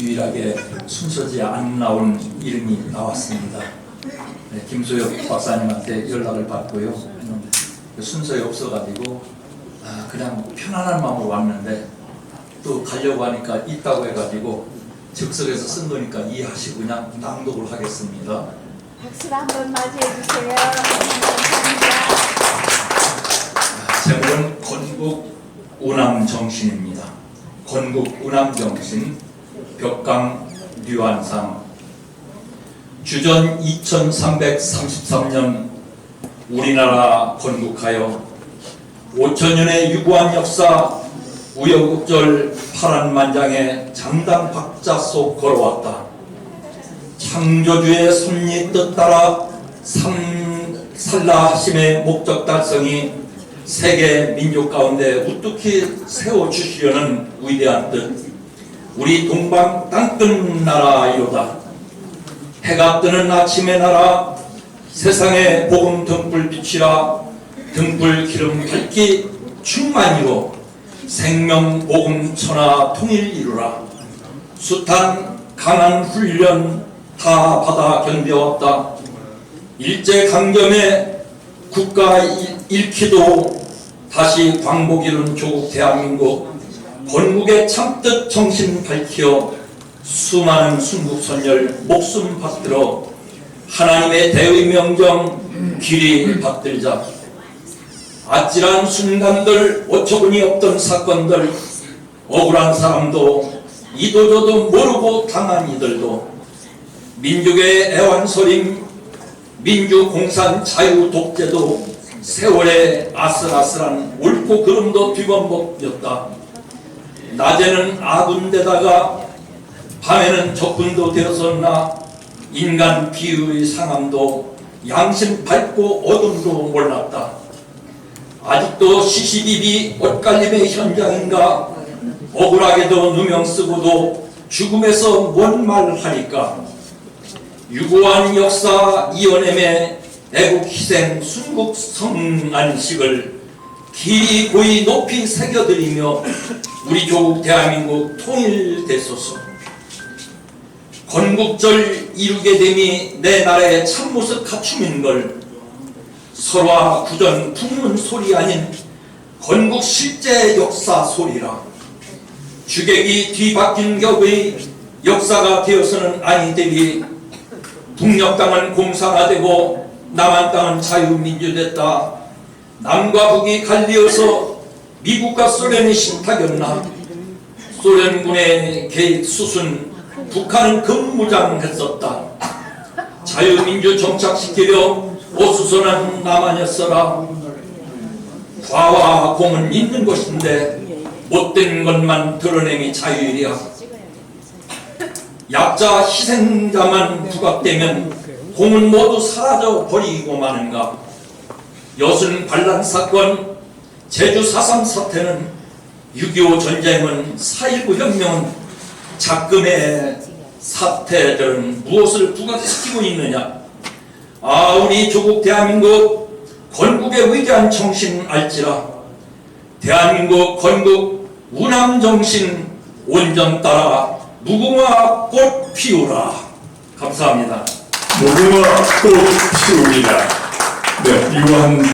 유일하게 순서지에 안 나온 이름이 나왔습니다. 네, 김소엽 박사님한테 연락을 받고요. 그 순서에 없어가지고 아, 그냥 편안한 마음으로 왔는데 또 가려고 하니까 있다고 해가지고 즉석에서 쓴 거니까 이해하시고 그냥 낭독을 하겠습니다. 박수로 한번 맞이해 주세요. 감사합니다. 제목은 건국 운암 정신입니다. 건국 운암 정신 벽강 류한상 주전 2333년 우리나라 건국하여 5천년의 유구한 역사 우여곡절 파란만장의 장당 박자 속 걸어왔다. 창조주의 섭리 뜻 따라 삼, 살라하심의 목적 달성이 세계 민족 가운데 우뚝히 세워주시려는 위대한 뜻 우리 동방 땅끝 나라이로다. 해가 뜨는 아침의 나라 세상에 복음 등불 빛이라. 등불 기름 밝기 충만이로 생명 복음 천하 통일 이루라. 숱한 강한 훈련 다 받아 견뎌왔다. 일제 강점에 국가 일- 잃기도 다시 광복 이룬 조국 대한민국 건국의 참뜻 정신 밝혀 수많은 순국 선열 목숨 받들어 하나님의 대의 명정 길이 받들자 아찔한 순간들 어처구니 없던 사건들 억울한 사람도 이도저도 모르고 당한 이들도 민족의 애완소림 민주공산 자유 독재도 세월의 아슬아슬한 옳고 그름도 뒤범벅이었다. 낮에는 아군데다가 밤에는 적군도 되었었나 인간 비유의 상함도 양심 밝고 어둠도 몰랐다. 아직도 시시비비 옷갈림의 현장인가 억울하게도 누명 쓰고도 죽음에서 뭔 말 하니까 유구한 역사 이연엠의 애국 희생 순국 성안식을 길이 고이 높이 새겨드리며 우리 조국 대한민국 통일되소서 건국절 이루게 됨이 내 나라의 참모습 갖춤인 걸 설화 구전 풍문 소리 아닌 건국 실제 역사 소리라 주객이 뒤바뀐 격의 역사가 되어서는 아니 되리 북녘 땅은 공산화 되고 남한 땅은 자유민주 됐다. 남과 북이 갈리어서 미국과 소련이 신탁였나? 소련군의 계획 수순 북한은 급무장했었다. 자유민주 정착시키려 오수선은 남한이었어라. 과와 공은 있는 것인데 못된 것만 드러내미 자유이랴. 약자 희생자만 부각되면 공은 모두 사라져 버리고 마는가 여순 반란 사건 제주 4.3 사태는 6.25 전쟁은 4.19 혁명은 작금의 사태들은 무엇을 부각시키고 있느냐 아 우리 조국 대한민국 건국의 위대한 정신 알지라 대한민국 건국 운암 정신 온전 따라 무궁화 꽃 피우라. 감사합니다. 무궁화 꽃 피웁니다. 네, 유한